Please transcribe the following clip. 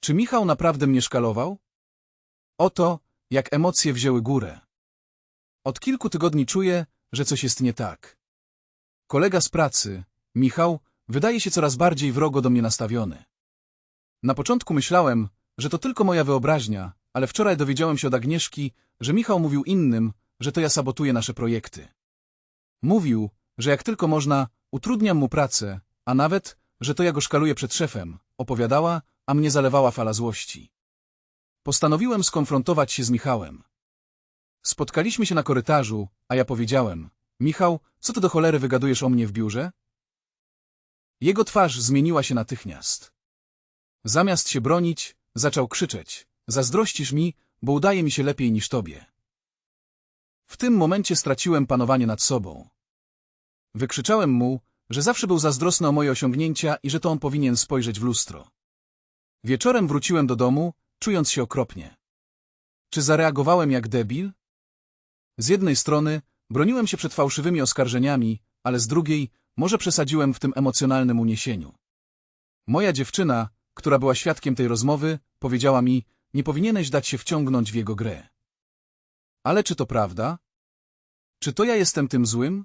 Czy Michał naprawdę mnie szkalował? Oto, jak emocje wzięły górę. Od kilku tygodni czuję, że coś jest nie tak. Kolega z pracy, Michał, wydaje się coraz bardziej wrogo do mnie nastawiony. Na początku myślałem, że to tylko moja wyobraźnia, ale wczoraj dowiedziałem się od Agnieszki, że Michał mówił innym, że to ja sabotuję nasze projekty. Mówił, że jak tylko można, utrudniam mu pracę, a nawet, że to ja go szkaluję przed szefem, opowiadała, a mnie zalewała fala złości. Postanowiłem skonfrontować się z Michałem. Spotkaliśmy się na korytarzu, a ja powiedziałem, Michał, co ty do cholery wygadujesz o mnie w biurze? Jego twarz zmieniła się natychmiast. Zamiast się bronić, zaczął krzyczeć, zazdrościsz mi, bo udaje mi się lepiej niż tobie. W tym momencie straciłem panowanie nad sobą. Wykrzyczałem mu, że zawsze był zazdrosny o moje osiągnięcia i że to on powinien spojrzeć w lustro. Wieczorem wróciłem do domu, czując się okropnie. Czy zareagowałem jak debil? Z jednej strony broniłem się przed fałszywymi oskarżeniami, ale z drugiej może przesadziłem w tym emocjonalnym uniesieniu. Moja dziewczyna, która była świadkiem tej rozmowy, powiedziała mi, nie powinieneś dać się wciągnąć w jego grę. Ale czy to prawda? Czy to ja jestem tym złym?